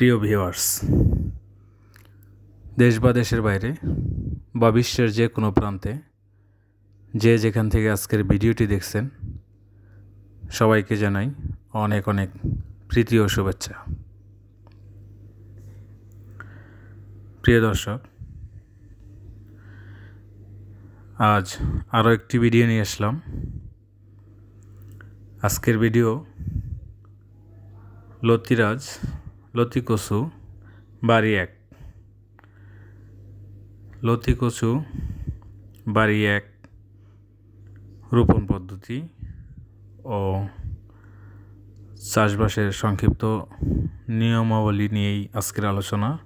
প্রিয় ভিউয়ার্স, দেশ বা দেশের বাইরে বা বিশ্বের যে কোনো প্রান্তে যে যেখান থেকে আজকের ভিডিওটি দেখছেন, সবাইকে জানাই অনেক অনেক প্রীতি ও শুভেচ্ছা। প্রিয় দর্শক, আজ আরও একটি ভিডিও নিয়ে আসলাম। আজকের ভিডিও লতিরাজ লতিকচু বাড়ি এক। লতিকচু বাড়ি এক, রোপণ পদ্ধতি ও চাষবাসের সংক্ষিপ্ত নিয়মাবলী নিয়েই আজকের আলোচনা।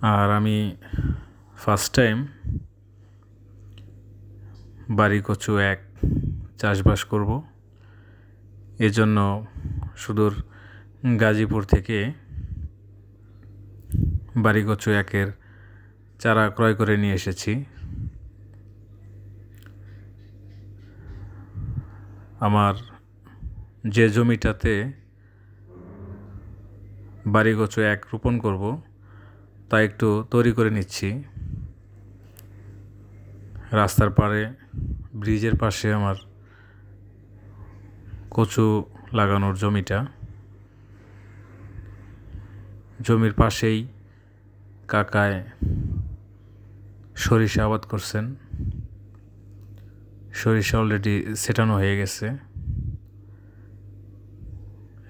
আর আমি ফার্স্ট টাইম বাড়ি কচু এক চাষবাস করব। এজন্য সুদূর গাজীপুর থেকে বাড়ি কচু একের চারা ক্রয় করে নিয়ে এসেছি। আমার যে জমিটাতে বাড়ি কচু এক রোপণ করব, তা একটু তৈরি করে নিচ্ছি। রাস্তার পাড়ে, ব্রিজের পাশে আমার কচু লাগানোর জমিটা। জমির পাশেই কাকায় সরিষা আবাদ করছেন। সরিষা অলরেডি সেটানো হয়ে গেছে।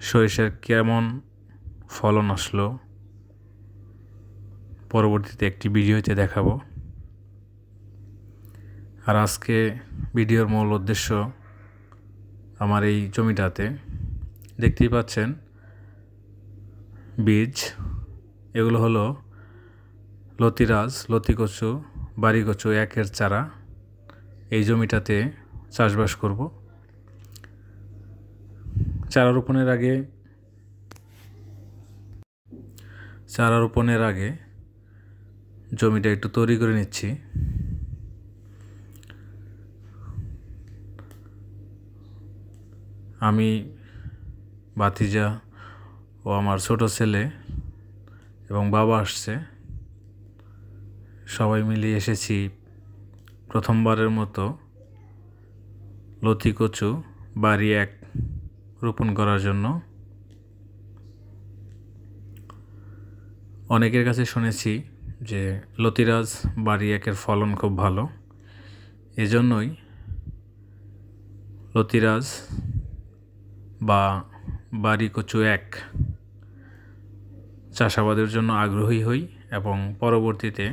সরিষার কেমন ফলন আসলো পরবর্তীতে একটি ভিডিওতে দেখাবো। আর আজকে ভিডিওর মূল উদ্দেশ্য আমার এই জমিটাতে দেখতেই পাচ্ছেন বীজ, এগুলো হলো লতিরাজ, লতিকচু, বাড়িকচু একের চারা। এই জমিটাতে চাষবাস করব। চারা রোপণের আগে, চারা রোপণের আগে জমিটা একটু তৈরি করে নিচ্ছি। আমি ভাতিজা ও আমার ছোট ছেলে এবং বাবা আসছে। সবাই মিলে এসেছি প্রথমবারের মতো লতি কচু বাড়ি এক রোপণ করার জন্য। অনেকের কাছে শুনেছি যে লতিরাজ বাড়ি একের ফলন খুব ভালো। এজন্যই লতিরাজ বা বাড়ি কচু এক চাষাবাদের জন্য আগ্রহী হই এবং পরবর্তীতে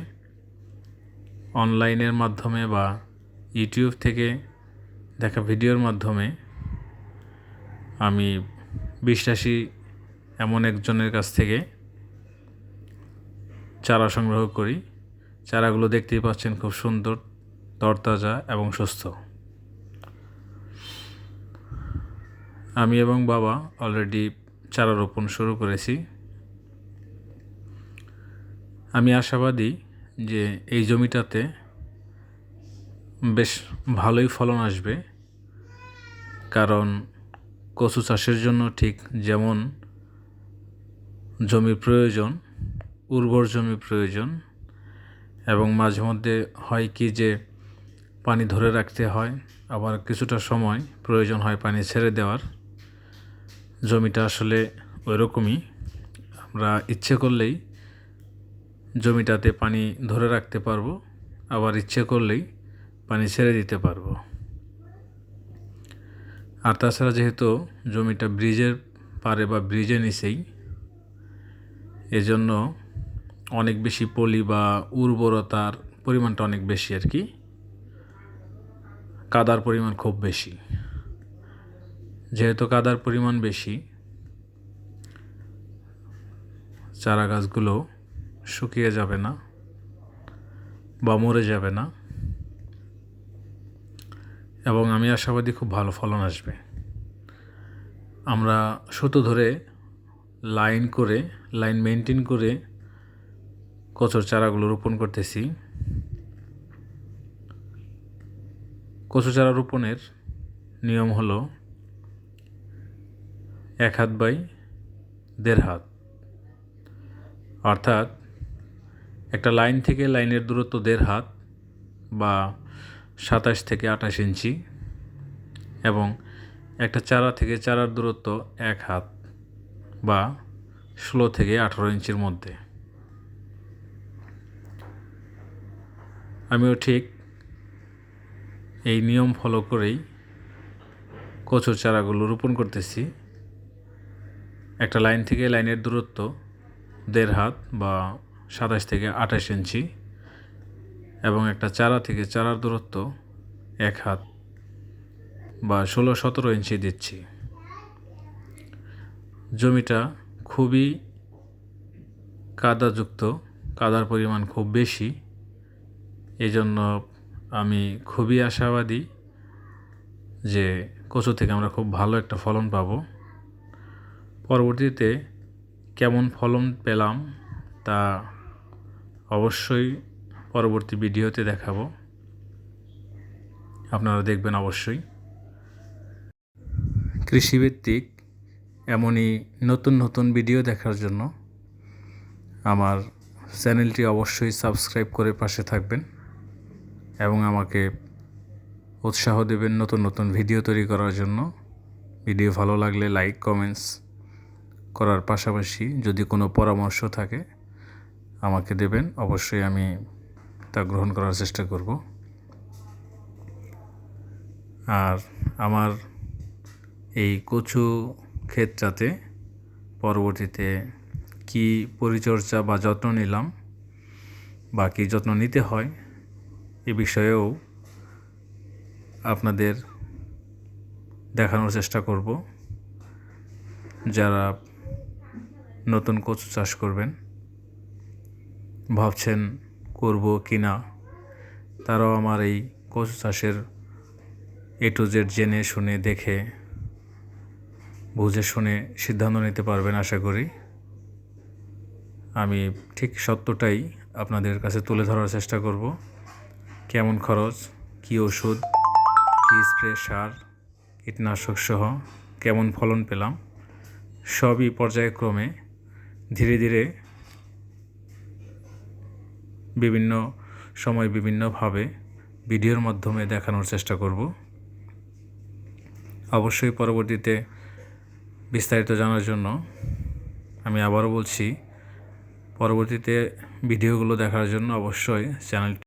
অনলাইনের মাধ্যমে বা ইউটিউব থেকে দেখা ভিডিওর মাধ্যমে আমি বিশ্বাসী এমন একজনের কাছ থেকে চারা সংগ্রহ করি। চারাগুলো দেখতেই পাচ্ছেন খুব সুন্দর, তরতাজা এবং সুস্থ। আমি এবং বাবা অলরেডি চারা রোপণ শুরু করেছি। আমি আশাবাদী যে এই জমিটাতে বেশ ভালোই ফলন আসবে। কারণ কচু চাষের জন্য ঠিক যেমন জমি প্রয়োজন, উর্বর জমি প্রয়োজন এবং মাঝে মধ্যে হয় কি যে পানি ধরে রাখতে হয়, আবার কিছুটা সময় প্রয়োজন হয় পানি ছেড়ে দেওয়ার। জমিটা আসলে ওই রকমই আমরা ইচ্ছে করলেই জমিটাতে পানি ধরে রাখতে পারব, আবার ইচ্ছে করলেই পানি ছেড়ে দিতে পারব। আর তাছাড়া যেহেতু জমিটা ব্রিজের পারে বা ব্রিজের নিচেই, এজন্য অনেক বেশি পলি বা উর্বরতার পরিমাণটা অনেক বেশি আর কি। কাদার পরিমাণ খুব বেশি। যেহেতু কাদার পরিমাণ বেশি চারা গাছগুলো শুকিয়ে যাবে না বা মরে যাবে না। এবং আমি আশাবাদী খুব ভালো ফলন আসবে। আমরা সুতো ধরে লাইন করে, লাইন মেনটেন করে কচুর চারাগুলো রোপণ করতেছি। কচু চারা রোপণের নিয়ম হলো এক হাত বাই দেড় হাত। অর্থাৎ একটা লাইন থেকে লাইনের দূরত্ব দেড় হাত বা সাতাশ থেকে আঠাশ ইঞ্চি এবং একটা চারা থেকে চারার দূরত্ব এক হাত বা ষোলো থেকে আঠারো ইঞ্চির মধ্যে। আমিও ঠিক এই নিয়ম ফলো করেই কচুর চারাগুলো রোপণ করতেছি। একটা লাইন থেকে লাইনের দূরত্ব দেড় হাত বা সাতাশ থেকে আঠাশ ইঞ্চি এবং একটা চারা থেকে চারার দূরত্ব এক হাত বা ষোলো সতেরো ইঞ্চি দিচ্ছি। জমিটা খুবই কাদাযুক্ত, কাদার পরিমাণ খুব বেশি। এই জন্য আমি খুবই আশাবাদী যে কচু থেকে আমরা খুব ভালো একটা ফলন পাব। পরবর্তীতে কেমন ফলন পেলাম তা অবশ্যই পরবর্তী ভিডিওতে দেখাবো। আপনারা দেখবেন অবশ্যই। কৃষিভিত্তিক এমনই নতুন নতুন ভিডিও দেখার জন্য আমার চ্যানেলটি অবশ্যই সাবস্ক্রাইব করে পাশে থাকবেন এবং আমাকে উৎসাহ দেবেন নতুন নতুন ভিডিও তৈরি করার জন্য। ভিডিও ভালো লাগলে লাইক, কমেন্টস করার পাশাপাশি যদি কোনো পরামর্শ থাকে আমাকে দেবেন, অবশ্যই আমি তা গ্রহণ করার চেষ্টা করব। আর আমার এই কচু ক্ষেতটাতে পরবর্তীতে কি পরিচর্যা বা যত্ন নিলাম বা কী যত্ন নিতে হয় এ বিষয়েও আপনাদের দেখানোর চেষ্টা করব। যারা নতুন কচু চাষ করবেন ভাবছেন করব কি না, তারাও আমার এই কচু চাষের এ টু জেড জেনে শুনে দেখে, বুঝে শুনে সিদ্ধান্ত নিতে পারবেন আশা করি। আমি ঠিক সত্যটাই আপনাদের কাছে তুলে ধরার চেষ্টা করব। কেমন খরচ, কী ওষুধ, কী স্প্রে, সার, কীটনাশক সহ কেমন ফলন পেলাম, সবই পর্যায়ক্রমে ধীরে ধীরে বিভিন্ন সময় বিভিন্নভাবে ভিডিওর মাধ্যমে দেখানোর চেষ্টা করব। অবশ্যই পরবর্তীতে বিস্তারিত জানার জন্য আমি আবারও বলছি, পরবর্তীতে ভিডিওগুলো দেখার জন্য অবশ্যই চ্যানেলটি